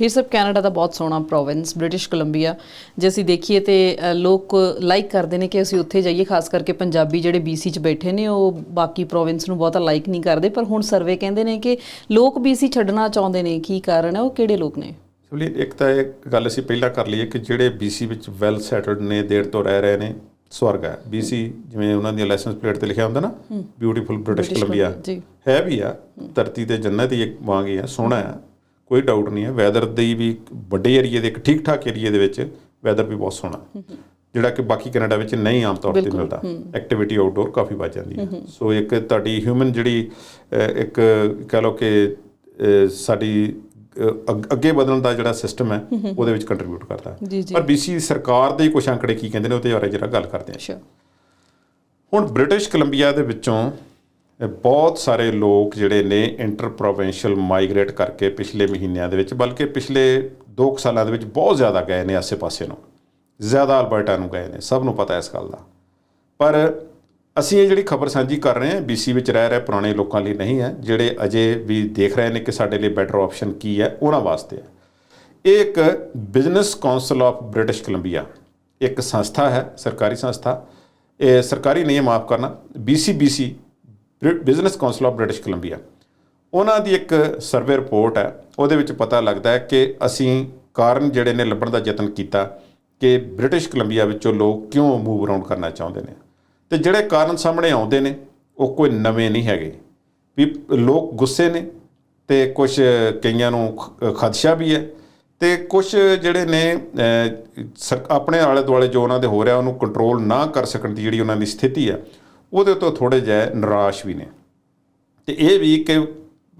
ਸਭ ਕੈਨੇਡਾ ਦਾ ਬਹੁਤ ਸੋਹਣਾ ਪ੍ਰੋਵਿੰਸ ਬ੍ਰਿਟਿਸ਼ ਕੋਲੰਬੀਆ। ਜੇ ਅਸੀਂ ਦੇਖੀਏ ਤੇ ਲੋਕ ਲਾਈਕ ਕਰਦੇ ਨੇ ਕਿ ਅਸੀਂ ਉੱਥੇ ਜਾਈਏ ਖਾਸ ਕਰਕੇ ਪੰਜਾਬੀ ਜਿਹੜੇ BC ਚ ਬੈਠੇ ਨੇ ਉਹ ਬਾਕੀ ਪ੍ਰੋਵਿੰਸ ਨੂੰ ਬਹੁਤਾ ਲਾਈਕ ਨਹੀਂ ਕਰਦੇ। ਪਰ ਹੁਣ ਸਰਵੇ ਕਹਿੰਦੇ ਨੇ ਕਿ ਲੋਕ BC ਛੱਡਣਾ ਚਾਹੁੰਦੇ ਨੇ ਕੀ ਕਾਰਨ ਹੈ ਉਹ ਕਿਹੜੇ ਲੋਕ ਨੇ? ਸੁਲੀ ਇੱਕ ਤਾਂ ਇਹ ਗੱਲ ਅਸੀਂ ਪਹਿਲਾਂ ਕਰ ਲਈਏ ਕਿ ਜਿਹੜੇ BC ਵਿੱਚ ਵੈਲ ਸੈਟਲਡ ਨੇ ਦੇਰ ਤੋਂ ਰਹਿ ਰਹੇ ਨੇ ਸਵਰਗ ਹੈ। BC ਜਿਵੇਂ ਉਹਨਾਂ ਦੀ ਲਾਇਸੈਂਸ ਪਲੇਟ ਤੇ ਲਿਖਿਆ ਹੁੰਦਾ ਨਾ ਬਿਊਟੀਫੁਲ ਬ੍ਰਿਟਿਸ਼ ਕੋਲੰਬੀਆ। ਹੈ ਵੀ ਆ ਧਰਤੀ ਤੇ ਜੰਨਤ ਹੀ ਇੱਕ ਵਾਂਗ ਹੀ ਆ ਸੋਹਣਾ ਆ। ਕੋਈ ਡਾਊਟ ਨਹੀਂ ਹੈ। ਵੈਦਰ ਦੀ ਵੀ ਵੱਡੇ ਏਰੀਏ ਦੇ ਇੱਕ ਠੀਕ ਠਾਕ ਏਰੀਏ ਦੇ ਵਿੱਚ ਵੈਦਰ ਵੀ ਬਹੁਤ ਸੋਹਣਾ। ਜਿਹੜਾ ਕਿ ਬਾਕੀ ਕੈਨੇਡਾ ਵਿੱਚ ਨਹੀਂ ਆਮ ਤੌਰ ਤੇ ਮਿਲਦਾ। ਐਕਟੀਵਿਟੀ ਆਊਟਡੋਰ ਕਾਫੀ ਵੱਧ ਜਾਂਦੀ ਹੈ। ਸੋ ਇੱਕ ਤੁਹਾਡੀ ਹਿਊਮਨ ਜਿਹੜੀ ਇੱਕ ਕਹ ਲਓ ਕਿ ਸਾਡੀ ਅੱਗ- ਵਧਣ ਦਾ ਜਿਹੜਾ ਸਿਸਟਮ ਹੈ ਉਹਦੇ ਵਿੱਚ ਕੰਟਰੀਬਿਊਟ ਕਰਦਾ ਹੈ। ਪਰ BC ਸਰਕਾਰ ਦੇ ਕੁਝ ਅੰਕੜੇ ਕੀ ਕਹਿੰਦੇ ਨੇ ਉਹਦੇ ਬਾਰੇ ਜਰਾ ਗੱਲ ਕਰਦੇ ਹਾਂ। ਹੁਣ ਬ੍ਰਿਟਿਸ਼ ਕੋਲੰਬੀਆ ਦੇ ਵਿੱਚੋਂ ਬਹੁਤ ਸਾਰੇ ਲੋਕ ਜਿਹੜੇ ਨੇ ਇੰਟਰ ਪ੍ਰੋਵਿੰਸ਼ੀਅਲ ਮਾਈਗ੍ਰੇਟ ਕਰਕੇ ਪਿਛਲੇ ਮਹੀਨਿਆਂ ਦੇ ਵਿੱਚ, ਬਲਕਿ ਪਿਛਲੇ 2 ਸਾਲਾਂ ਦੇ ਵਿੱਚ ਬਹੁਤ ਜ਼ਿਆਦਾ ਗਏ ਨੇ ਆਸੇ-ਪਾਸੇ ਨੂੰ। ਜ਼ਿਆਦਾ ਅਲਬਰਟਾ ਨੂੰ ਗਏ ਨੇ, ਸਭ ਨੂੰ ਪਤਾ ਇਸ ਗੱਲ ਦਾ। ਪਰ ਅਸੀਂ ਇਹ ਜਿਹੜੀ ਖਬਰ ਸਾਂਝੀ ਕਰ ਰਹੇ ਹਾਂ BC ਵਿੱਚ ਰਹਿ ਰਹੇ ਪੁਰਾਣੇ ਲੋਕਾਂ ਲਈ ਨਹੀਂ ਹੈ, ਜਿਹੜੇ ਅਜੇ ਵੀ ਦੇਖ ਰਹੇ ਨੇ ਕਿ ਸਾਡੇ ਲਈ ਬੈਟਰ ਆਪਸ਼ਨ ਕੀ ਹੈ, ਉਹਨਾਂ ਵਾਸਤੇ ਹੈ। ਇਹ ਇੱਕ business council of British Columbia ਇੱਕ ਸੰਸਥਾ ਹੈ, ਸਰਕਾਰੀ ਸੰਸਥਾ। ਇਹ ਸਰਕਾਰੀ ਨਹੀਂ ਹੈ ਮਾਫ ਕਰਨਾ BCBC business council of British Columbia ਉਹਨਾਂ ਦੀ ਇੱਕ ਸਰਵੇ ਰਿਪੋਰਟ ਹੈ, ਉਹਦੇ ਵਿੱਚ ਪਤਾ ਲੱਗਦਾ ਹੈ ਕਿ ਅਸੀਂ ਕਾਰਨ ਜਿਹੜੇ ਨੇ ਲੱਭਣ ਦਾ ਯਤਨ ਕੀਤਾ ਕਿ ਬ੍ਰਿਟਿਸ਼ ਕੋਲੰਬੀਆ ਵਿੱਚੋਂ ਲੋਕ ਕਿਉਂ ਮੂਵ ਅਰਾਊਂਡ ਕਰਨਾ ਚਾਹੁੰਦੇ ਨੇ। ਤੇ ਜਿਹੜੇ ਕਾਰਨ ਸਾਹਮਣੇ ਆਉਂਦੇ ਨੇ, ਉਹ ਕੋਈ ਨਵੇਂ ਨਹੀਂ ਹੈਗੇ। ਵੀ ਲੋਕ ਗੁੱਸੇ ਨੇ ਤੇ ਕੁਝ ਕਈਆਂ ਨੂੰ ਖਦਸ਼ਾ ਵੀ ਹੈ ਤੇ ਕੁਝ ਜਿਹੜੇ ਨੇ ਸਰ- ਆਪਣੇ ਆਲੇ ਦੁਆਲੇ ਜੋ ਉਹਨਾਂ ਦੇ ਹੋ ਰਿਹਾ, ਉਹਨੂੰ ਕੰਟਰੋਲ ਨਾ ਕਰ ਸਕਣ ਦੀ ਜਿਹੜੀ ਉਹਨਾਂ ਦੀ ਸਥਿਤੀ ਹੈ ਉਹਦੇ ਤੋਂ ਥੋੜੇ ਜਿਹੇ ਨਿਰਾਸ਼ ਵੀ ਨੇ। ਤੇ ਇਹ ਵੀ ਕਿ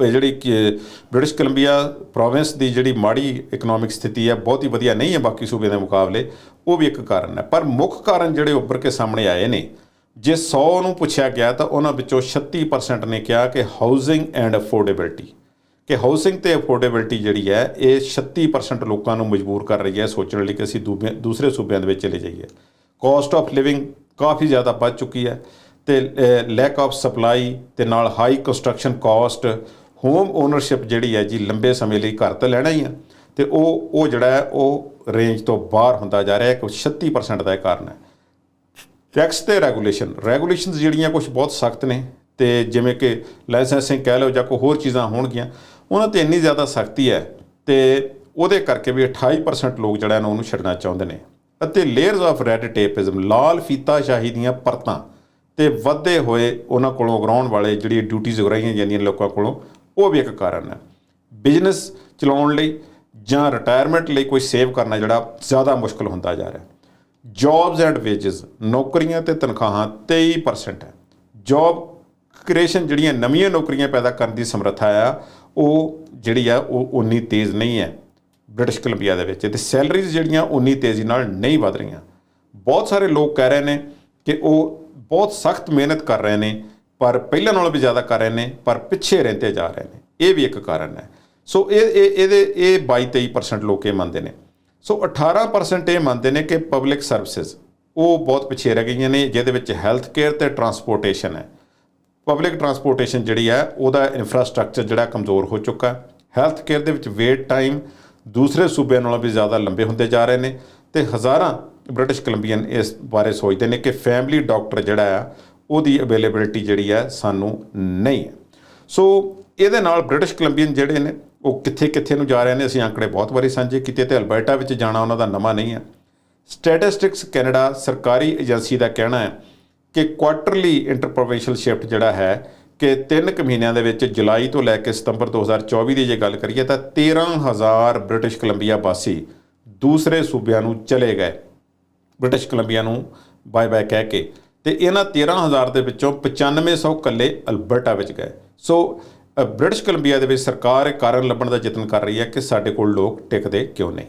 ਜਿਹੜੀ ਕਿ ਬ੍ਰਿਟਿਸ਼ ਕੋਲੰਬੀਆ ਪ੍ਰੋਵਿੰਸ ਦੀ ਜਿਹੜੀ ਮਾੜੀ ਇਕਨੋਮਿਕ ਸਥਿਤੀ ਹੈ, ਬਹੁਤ ਹੀ ਵਧੀਆ ਨਹੀਂ ਹੈ ਬਾਕੀ ਸੂਬਿਆਂ ਦੇ ਮੁਕਾਬਲੇ, ਉਹ ਵੀ ਇੱਕ ਕਾਰਨ ਹੈ। ਪਰ ਮੁੱਖ ਕਾਰਨ ਜਿਹੜੇ ਉੱਭਰ ਕੇ ਸਾਹਮਣੇ ਆਏ ਨੇ, ਜੇ 100 ਨੂੰ ਪੁੱਛਿਆ ਗਿਆ ਤਾਂ ਉਹਨਾਂ ਵਿੱਚੋਂ 36% ਨੇ ਕਿਹਾ ਕਿ ਹਾਊਸਿੰਗ ਐਂਡ ਅਫੋਰਡੇਬਿਲਟੀ ਕਿ ਹਾਊਸਿੰਗ ਤੇ ਅਫੋਰਡੇਬਿਲਟੀ ਜਿਹੜੀ ਹੈ, ਇਹ 36% ਲੋਕਾਂ ਨੂੰ ਮਜਬੂਰ ਕਰ ਰਹੀ ਹੈ ਸੋਚਣ ਲਈ ਕਿ ਅਸੀਂ ਦੂਬੇ- ਦੂਸਰੇ ਸੂਬਿਆਂ ਦੇ ਵਿੱਚ ਚਲੇ ਜਾਈਏ। ਕਾਸਟ ਆਫ ਲਿਵਿੰਗ ਕਾਫੀ ਜ਼ਿਆਦਾ ਵੱਧ ਚੁੱਕੀ ਹੈ। ਤੇ ਲੈਕ ਆਫ ਸਪਲਾਈ ਤੇ ਨਾਲ high construction cost home ownership ਜਿਹੜੀ ਹੈ ਜੀ ਲੰਬੇ ਸਮੇਂ ਲਈ ਘਰ ਤਾਂ ਲੈਣਾ ਹੀ ਆ। ਤੇ ਉਹ ਉਹ ਜਿਹੜਾ ਹੈ, ਉਹ ਰੇਂਜ ਤੋਂ ਬਾਹਰ ਹੁੰਦਾ ਜਾ ਰਿਹਾ ਹੈ ਕਿ 36% ਦਾ ਇਹ ਕਾਰਨ ਹੈ। ਟੈਕਸ ਤੇ ਰੈਗੂਲੇਸ਼ਨ ਰੈਗੂਲੇਸ਼ਨਸ ਜਿਹੜੀਆਂ ਕੁਝ ਬਹੁਤ ਸਖਤ ਨੇ ਤੇ ਜਿਵੇਂ ਕਿ ਲਾਇਸੈਂਸਿੰਗ ਕਹਿ ਲਓ ਜਾਂ ਕੋਈ ਹੋਰ ਚੀਜ਼ਾਂ ਹੋਣਗੀਆਂ, ਉਹਨਾਂ ਤੇ ਇੰਨੀ ਜ਼ਿਆਦਾ ਸਖਤੀ ਹੈ ਤੇ ਉਹਦੇ ਕਰਕੇ ਵੀ 28% ਲੋਕ ਜਿਹੜਾ ਨਾ ਉਹਨੂੰ ਛੱਡਣਾ ਚਾਹੁੰਦੇ ਨੇ। ਅਤੇ ਲੇਅਰਸ ਆਫ ਰੈਡ ਟੇਪਿਜ਼ਮ ਲਾਲ ਫੀਤਾਸ਼ਾਹੀ ਦੀਆਂ ਪਰਤਾਂ ਤੇ ਵੱਧੇ ਹੋਏ ਉਹਨਾਂ ਕੋਲੋਂ ਉਗਰਾਉਣ ਵਾਲੇ ਜਿਹੜੀ ਡਿਊਟੀਆਂ ਉਗਰਾਈਆਂ ਜਾਂਦੀਆਂ ਲੋਕਾਂ ਕੋਲੋਂ, ਉਹ ਵੀ ਇੱਕ ਕਾਰਨ ਹੈ। ਬਿਜ਼ਨਸ ਚਲਾਉਣ ਲਈ ਜਾਂ ਰਿਟਾਇਰਮੈਂਟ ਲਈ ਕੋਈ ਸੇਵ ਕਰਨਾ ਜਿਹੜਾ ਜ਼ਿਆਦਾ ਮੁਸ਼ਕਲ ਹੁੰਦਾ ਜਾ ਰਿਹਾ। ਜੌਬਸ ਐਂਡ ਵੇਜਸ ਨੌਕਰੀਆਂ ਤੇ ਤਨਖਾਹਾਂ 23% ਹੈ। ਜੌਬ ਕ੍ਰੀਏਸ਼ਨ ਜਿਹੜੀਆਂ ਨਵੀਆਂ ਨੌਕਰੀਆਂ ਪੈਦਾ ਕਰਨ ਦੀ ਸਮਰੱਥਾ ਆ, ਉਹ ਜਿਹੜੀ ਆ, ਉਹ ਉਨੀ ਤੇਜ਼ ਨਹੀਂ ਹੈ ਬ੍ਰਿਟਿਸ਼ ਕੋਲੰਬੀਆ ਦੇ ਵਿੱਚ। ਤੇ ਸੈਲਰੀਜ਼ ਜਿਹੜੀਆਂ ਉਨੀ ਤੇਜ਼ੀ ਨਾਲ ਨਹੀਂ ਵਧ ਰਹੀਆਂ। ਬਹੁਤ ਸਾਰੇ ਲੋਕ ਕਹਿ ਰਹੇ ਨੇ ਕਿ ਉਹ ਬਹੁਤ ਸਖਤ ਮਿਹਨਤ ਕਰ ਰਹੇ ਨੇ, ਪਰ ਪਹਿਲਾਂ ਨਾਲੋਂ ਵੀ ਜ਼ਿਆਦਾ ਕਰ ਰਹੇ ਨੇ, ਪਰ ਪਿੱਛੇ ਰਹਿੰਦੇ ਜਾ ਰਹੇ ਨੇ। ਇਹ ਵੀ ਇੱਕ ਕਾਰਨ ਹੈ। ਸੋ ਇਹ ਇਹ, ਇਹਦੇ, ਇਹ 22 23% ਲੋਕ ਇਹ ਮੰਨਦੇ ਨੇ। ਸੋ 18% ਇਹ ਮੰਨਦੇ ਨੇ ਕਿ ਪਬਲਿਕ ਸਰਵਿਸਿਜ਼ ਉਹ ਬਹੁਤ ਪਿੱਛੇ ਰਹਿ ਗਈਆਂ ਨੇ, ਜਿਹਦੇ ਵਿੱਚ ਹੈਲਥ ਕੇਅਰ ਤੇ ਟਰਾਂਸਪੋਰਟੇਸ਼ਨ ਹੈ। ਪਬਲਿਕ ਟਰਾਂਸਪੋਰਟੇਸ਼ਨ ਜਿਹੜੀ ਹੈ, ਉਹਦਾ ਇਨਫਰਾਸਟ੍ਰਕਚਰ ਜਿਹੜਾ ਕਮਜ਼ੋਰ ਹੋ ਚੁੱਕਾ ਹੈ। ਹੈਲਥ ਕੇਅਰ ਦੇ ਵਿੱਚ ਵੇਟ ਟਾਈਮ ਦੂਸਰੇ ਸੂਬਿਆਂ ਨਾਲੋਂ ਵੀ ਜ਼ਿਆਦਾ ਲੰਬੇ ਹੁੰਦੇ ਜਾ ਰਹੇ ਨੇ ਤੇ ਹਜ਼ਾਰਾਂ ਬ੍ਰਿਟਿਸ਼ ਕੋਲੰਬੀਅਨ ਇਸ ਬਾਰੇ ਸੋਚਦੇ ਨੇ ਕਿ ਫੈਮਿਲੀ ਡਾਕਟਰ ਜਿਹੜਾ ਆ, ਉਹਦੀ ਅਵੇਲੇਬਿਲਿਟੀ ਜਿਹੜੀ ਹੈ ਸਾਨੂੰ ਨਹੀਂ ਹੈ। ਸੋ ਇਹਦੇ ਨਾਲ ਬ੍ਰਿਟਿਸ਼ ਕੋਲੰਬੀਅਨ ਜਿਹੜੇ ਨੇ, ਉਹ ਕਿੱਥੇ ਕਿੱਥੇ ਨੂੰ ਜਾ ਰਹੇ ਨੇ? ਅਸੀਂ ਅੰਕੜੇ ਬਹੁਤ ਵਾਰੀ ਸਾਂਝੇ ਕੀਤੇ ਤੇ ਅਲਬਰਟਾ ਵਿੱਚ ਜਾਣਾ ਉਹਨਾਂ ਦਾ ਨਵਾਂ ਨਹੀਂ ਹੈ। ਸਟੈਟਿਸਟਿਕਸ ਕੈਨੇਡਾ ਸਰਕਾਰੀ ਏਜੰਸੀ ਦਾ ਕਹਿਣਾ ਹੈ ਕਿ ਕੁਆਟਰਲੀ ਇੰਟਰਪ੍ਰੋਵਿੰਸ਼ੀਅਲ ਸ਼ਿਫਟ ਜਿਹੜਾ ਹੈ ਕਿ 3 ਕੁ ਮਹੀਨਿਆਂ ਦੇ ਵਿੱਚ ਜੁਲਾਈ ਤੋਂ ਲੈ ਕੇ ਸਤੰਬਰ 2024 ਦੀ ਜੇ ਗੱਲ ਕਰੀਏ ਤਾਂ 13000 ਬ੍ਰਿਟਿਸ਼ ਕੋਲੰਬੀਆ ਵਾਸੀ ਦੂਸਰੇ ਸੂਬਿਆਂ ਨੂੰ ਚਲੇ ਗਏ। ਬ੍ਰਿਟਿਸ਼ ਕੋਲੰਬੀਆ ਨੂੰ ਬਾਏ ਬਾਏ ਕਹਿ ਕੇ ਤੇ ਇਹਨਾਂ 13000 ਦੇ ਵਿੱਚੋਂ 9500 ਇਕੱਲੇ ਅਲਬਰਟਾ ਵਿੱਚ ਗਏ। ਸੋ ਬ੍ਰਿਟਿਸ਼ ਕੋਲੰਬੀਆ ਦੇ ਵਿੱਚ ਸਰਕਾਰ ਇਹ ਕਾਰਨ ਲੱਭਣ ਦਾ ਯਤਨ ਕਰ ਰਹੀ ਹੈ ਕਿ ਸਾਡੇ ਕੋਲ ਲੋਕ ਟਿਕਦੇ ਕਿਉਂ ਨਹੀਂ?